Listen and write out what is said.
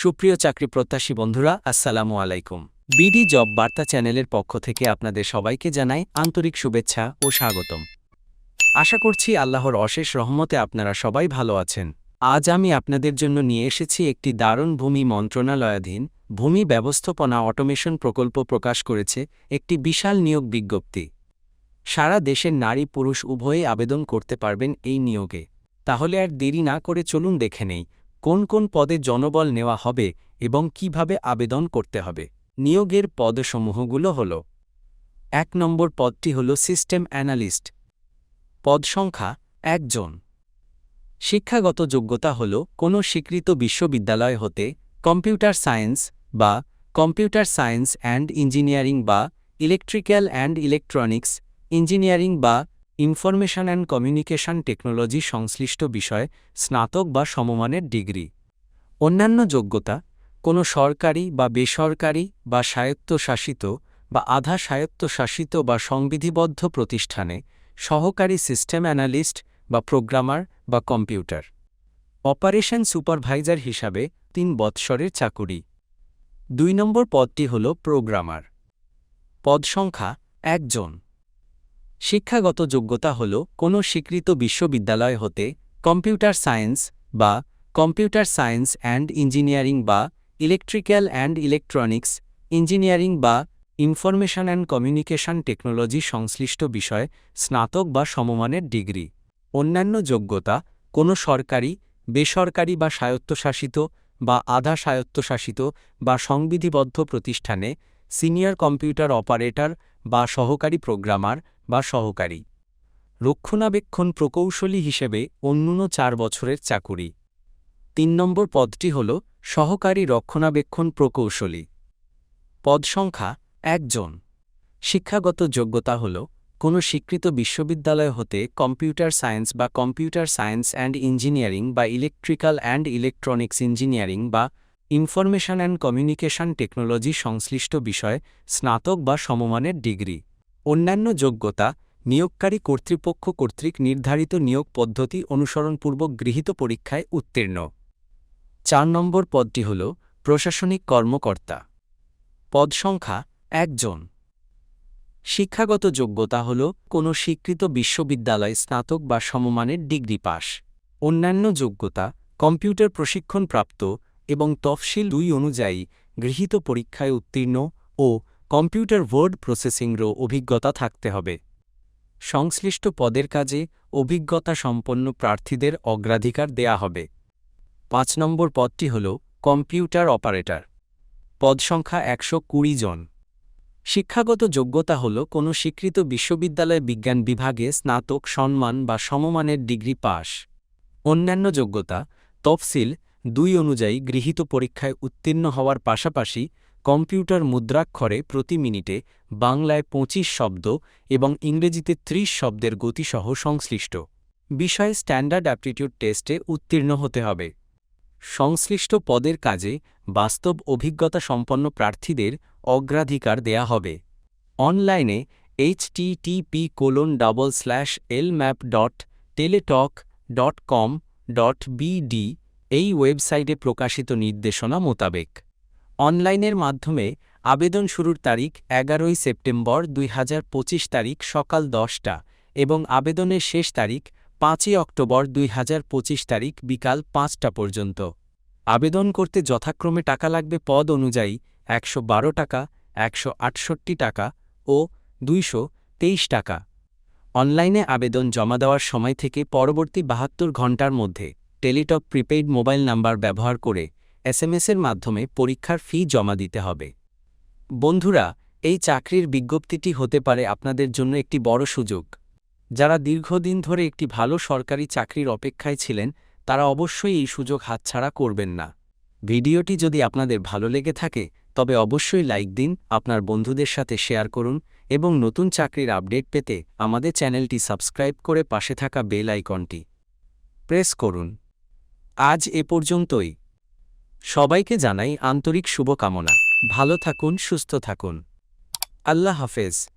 সুপ্রিয় চাকরি প্রত্যাশী বন্ধুরা, আসসালামু আলাইকুম। বিডি জব বার্তা চ্যানেলের পক্ষ থেকে আপনাদের সবাইকে জানাই আন্তরিক শুভেচ্ছা ও স্বাগতম। আশা করছি আল্লাহর অশেষ রহমতে আপনারা সবাই ভালো আছেন। আজ আমি আপনাদের জন্য নিয়ে এসেছি একটি দারুণ ভূমি মন্ত্রণালয়াধীন, ভূমি ব্যবস্থাপনা অটোমেশন প্রকল্প প্রকাশ করেছে একটি বিশাল নিয়োগ বিজ্ঞপ্তি। সারা দেশের নারী পুরুষ উভয়ে আবেদন করতে পারবেন এই নিয়োগে। তাহলে আর দেরি না করে চলুন দেখে নেই কোন কোন পদে জনবল নেওয়া হবে এবং কীভাবে আবেদন করতে হবে। নিয়োগের পদসমূহগুলো হল এক নম্বর পদটি হল সিস্টেম অ্যানালিস্ট। পদ সংখ্যা একজন। শিক্ষাগত যোগ্যতা হল কোনো স্বীকৃত বিশ্ববিদ্যালয় হতে কম্পিউটার সায়েন্স বা কম্পিউটার সায়েন্স অ্যান্ড ইঞ্জিনিয়ারিং বা ইলেকট্রিক্যাল অ্যান্ড ইলেকট্রনিক্স, ইঞ্জিনিয়ারিং বা ইনফরমেশন অ্যান্ড কমিউনিকেশন টেকনোলজি সংশ্লিষ্ট বিষয়ে, স্নাতক বা সমমানের ডিগ্রি। অন্যান্য যোগ্যতা, কোনো সরকারি বা বেসরকারি বা স্বায়ত্তশাসিত বা আধা স্বায়ত্তশাসিত বা সংবিধিবদ্ধ প্রতিষ্ঠানে, সহকারী সিস্টেম অ্যানালিস্ট বা প্রোগ্রামার বা কম্পিউটার। অপারেশন সুপারভাইজার হিসাবে তিন বৎসরের চাকুরি। দুই নম্বর পদটি হল প্রোগ্রামার। পদ সংখ্যা একজন। শিক্ষাগত যোগ্যতা হল কোনো স্বীকৃত বিশ্ববিদ্যালয় হতে কম্পিউটার সায়েন্স বা কম্পিউটার সায়েন্স অ্যান্ড ইঞ্জিনিয়ারিং বা ইলেকট্রিক্যাল অ্যান্ড ইলেকট্রনিক্স, ইঞ্জিনিয়ারিং বা ইনফরমেশন অ্যান্ড কমিউনিকেশন টেকনোলজি সংশ্লিষ্ট বিষয়ে স্নাতক বা সমমানের ডিগ্রি। অন্যান্য যোগ্যতা, কোনো সরকারি, বেসরকারি বা স্বায়ত্তশাসিত বা আধা স্বায়ত্তশাসিত বা সংবিধিবদ্ধ প্রতিষ্ঠানে সিনিয়র কম্পিউটার অপারেটর বা সহকারী প্রোগ্রামার বা সহকারী। রক্ষণাবেক্ষণ প্রকৌশলী হিসেবে অন্যূন চার বছরের চাকুরি। তিন নম্বর পদটি হল সহকারী রক্ষণাবেক্ষণ প্রকৌশলী। পদ সংখ্যা একজন। শিক্ষাগত যোগ্যতা হল কোনো স্বীকৃত বিশ্ববিদ্যালয় হতে কম্পিউটার সায়েন্স বা কম্পিউটার সায়েন্স অ্যান্ড ইঞ্জিনিয়ারিং বা ইলেকট্রিক্যাল অ্যান্ড ইলেকট্রনিক্স ইঞ্জিনিয়ারিং বা ইনফরমেশন অ্যান্ড কমিউনিকেশন টেকনোলজি সংশ্লিষ্ট বিষয়ে স্নাতক বা সমমানের ডিগ্রি। অন্যান্য যোগ্যতা, নিয়োগকারী কর্তৃপক্ষ কর্তৃক নির্ধারিত নিয়োগ পদ্ধতি অনুসরণপূর্বক গৃহীত পরীক্ষায় উত্তীর্ণ। চার নম্বর পদটি হল প্রশাসনিক কর্মকর্তা। পদ সংখ্যা একজন। শিক্ষাগত যোগ্যতা হল কোনো স্বীকৃত বিশ্ববিদ্যালয় স্নাতক বা সমমানের ডিগ্রি পাস। অন্যান্য যোগ্যতা, কম্পিউটার প্রশিক্ষণপ্রাপ্ত এবং তফসিল দুই অনুযায়ী গৃহীত পরীক্ষায় উত্তীর্ণ ও কম্পিউটার ওয়ার্ড প্রসেসিংরও অভিজ্ঞতা থাকতে হবে। সংশ্লিষ্ট পদের কাজে অভিজ্ঞতা সম্পন্ন প্রার্থীদের অগ্রাধিকার দেয়া হবে। পাঁচ নম্বর পদটি হল কম্পিউটার অপারেটর। পদ সংখ্যা একশো কুড়ি জন। শিক্ষাগত যোগ্যতা হল কোনো স্বীকৃত বিশ্ববিদ্যালয় বিজ্ঞান বিভাগে স্নাতক, সম্মান বা সমমানের ডিগ্রি পাস। অন্যান্য যোগ্যতা, তফসিল দুই অনুযায়ী গৃহীত পরীক্ষায় উত্তীর্ণ হওয়ার পাশাপাশি কম্পিউটার মুদ্রাক্ষরে প্রতি মিনিটে বাংলায় ২৫ শব্দ এবং ইংরেজিতে ৩০ শব্দের গতিসহ সংশ্লিষ্ট। বিষয়ে স্ট্যান্ডার্ড অ্যাপটিটিউড টেস্টে উত্তীর্ণ হতে হবে। সংশ্লিষ্ট পদের কাজে বাস্তব অভিজ্ঞতা সম্পন্ন প্রার্থীদের অগ্রাধিকার দেয়া হবে। অনলাইনে HTTP colon double slash L map dot Teletalk dot com dot BD এই ওয়েবসাইটে প্রকাশিত নির্দেশনা মোতাবেক। অনলাইনের মাধ্যমে আবেদন শুরুর তারিখ এগারোই সেপ্টেম্বর দুই হাজার পঁচিশ তারিখ সকাল দশটা এবং আবেদনের শেষ তারিখ পাঁচই অক্টোবর দুই হাজার পঁচিশ তারিখ বিকাল পাঁচটা পর্যন্ত। আবেদন করতে যথাক্রমে টাকা লাগবে পদ অনুযায়ী একশো বারো টাকা, একশো আটষট্টি টাকা ও দুইশো তেইশ টাকা। অনলাইনে আবেদন জমা দেওয়ার সময় থেকে পরবর্তী বাহাত্তর ঘণ্টার মধ্যে টেলিটক প্রিপেইড মোবাইল নাম্বার ব্যবহার করে এসএমএসের মাধ্যমে পরীক্ষার ফি জমা দিতে হবে। বন্ধুরা, এই চাকরির বিজ্ঞপ্তিটি হতে পারে আপনাদের জন্য একটি বড় সুযোগ। যারা দীর্ঘদিন ধরে একটি ভালো সরকারি চাকরির অপেক্ষায় ছিলেন, তারা অবশ্যই এই সুযোগ হাতছাড়া করবেন না। ভিডিওটি যদি আপনাদের ভালো লেগে থাকে, তবে অবশ্যই লাইক দিন, আপনার বন্ধুদের সাথে শেয়ার করুন, এবং নতুন চাকরির আপডেট পেতে আমাদের চ্যানেলটি সাবস্ক্রাইব করে পাশে থাকা বেল আইকনটি প্রেস করুন। আজ এ পর্যন্তই। সবাইকে জানাই আন্তরিক শুভকামনা। ভালো থাকুন সুস্থ থাকুন। আল্লাহ হাফেজ।